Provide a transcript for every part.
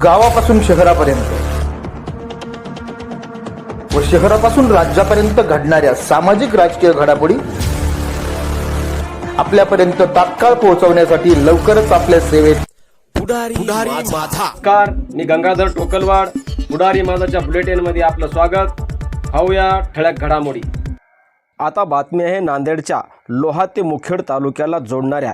गावापासून शहरापर्यंत. व शहरापासून राज्यापर्यंत घडणाऱ्या सामाजिक राजकीय घडामोडी आपल्यापर्यंत तात्काळ पोहोचवण्यासाठी लवकरच आपल्या सेवेत पुढारी पुढारी माझा. नमस्कार मी गंगाधर टोकलवाड पुढारी माझाच्या बुलेटिनमध्ये आपलं स्वागत. पाहूया ठळक घडामोडी. आता बातमी आहे नांदेडच्या लोहा ते मुखेड तालुक्याला जोडणाऱ्या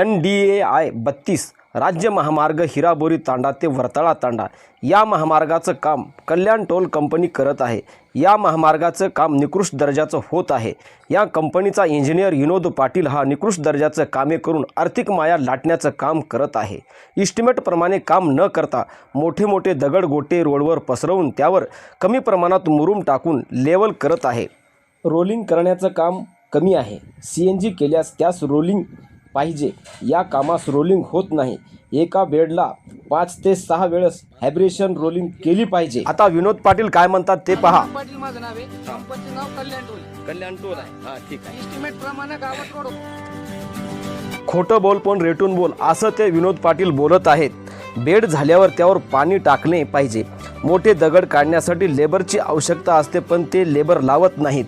एन डी ए आय बत्तीस राज्य महामार्ग हिराबोरी तांडा ते वर्ताळा तांडा या महामार्गाचं काम कल्याण टोल कंपनी करत आहे. या महामार्गाचं काम निकृष्ट दर्जाचं होत आहे. या कंपनीचा इंजिनियर विनोद पाटील हा निकृष्ट दर्जाचं कामे करून आर्थिक माया लाटण्याचं काम करत आहे. इस्टिमेटप्रमाणे काम न करता मोठे मोठे दगड गोटे रोडवर पसरवून त्यावर कमी प्रमाणात मुरूम टाकून लेवल करत आहे. रोलिंग करण्याचं काम कमी आहे. सी एन जी केल्यास त्यास रोलिंग पाहिजे. या कामास रोलिंग होत नाही. एका बेडला पाच ते सहा वेळेस हायब्रेशन रोलिंग केली पाहिजे. आता विनोद पाटील काय म्हणतात ते पहा. पाटील माझं नाव आहे. कंपनीचं नाव कल्याण टोल. कल्याण टोल. आहे हा ठीक आहे. इस्टिमेट प्रमाणे गावात रोड. खोटं बोल पण रेटून बोल असं ते विनोद पाटील बोलत आहेत. बेड झाल्यावर त्यावर पाणी टाकणे पाहिजे. मोठे दगड काढण्यासाठी लेबरची आवश्यकता असते पण ते लेबर लावत नाहीत.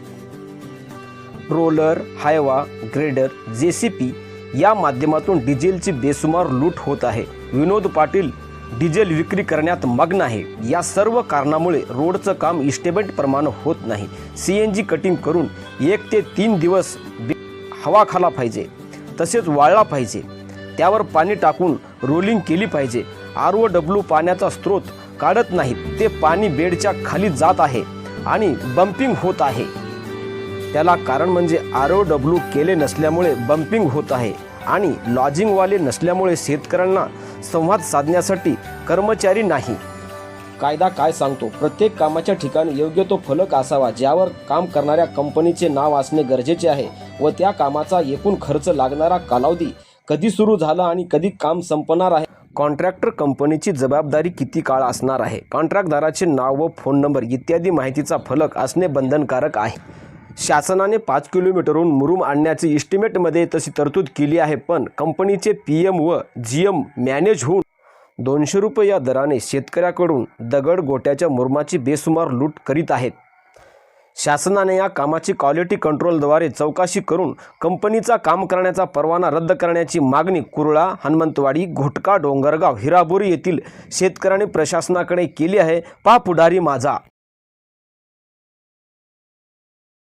Roller Hyva grader J C P या माध्यमातून डिझेलची बेसुमार लूट होत आहे. विनोद पाटील डिझेल विक्री करण्यात मग्न आहे. या सर्व कारणामुळे रोडचं काम इस्टेमेंट प्रमाणे होत नाही. सी एन जी कटिंग करून एक ते तीन दिवस बे- हवा खाला पाहिजे तसेच वाळला पाहिजे. त्यावर पाणी टाकून रोलिंग केली पाहिजे. आर ओ डब्ल्यू पाण्याचा स्रोत काढत नाहीत ते पाणी बेडच्या खाली जात आहे आणि बंपिंग होत आहे. त्याला कारण म्हणजे आर ओ डब्ल्यू केले नसल्यामुळे बम्पिंग होत आहे आणि लॉजिंगवाले नसल्यामुळे शेतकऱ्यांना संवाद साधण्यासाठी कर्मचारी नाही. कायदा काय सांगतो? प्रत्येक कामाच्या ठिकाणी योग्य तो फलक असावा ज्यावर काम करणाऱ्या कंपनीचे नाव असणे गरजेचे आहे व त्या कामाचा एकूण खर्च लागणारा कालावधी कधी सुरू झाला आणि कधी काम संपणार आहे? कॉन्ट्रॅक्टर कंपनीची जबाबदारी किती काळ असणार आहे? कॉन्ट्रॅक्टदाराचे नाव व फोन नंबर इत्यादी माहितीचा फलक असणे बंधनकारक आहे. शासनाने पाच किलोमीटरहून मुरुम आणण्याची इस्टिमेटमध्ये तशी तरतूद केली आहे पण कंपनीचे पी एम व जी एम मॅनेज होऊन दोनशे रुपये या दराने शेतकऱ्याकडून दगड गोट्याच्या मुरमाची बेसुमार लूट करीत आहेत. शासनाने या कामाची क्वालिटी कंट्रोलद्वारे चौकशी करून कंपनीचा काम करण्याचा परवाना रद्द करण्याची मागणी कुरळा हनुमंतवाडी घोटका डोंगरगाव हिराबोरी येथील शेतकऱ्याने प्रशासनाकडे केली आहे. पा पुढारी माझा.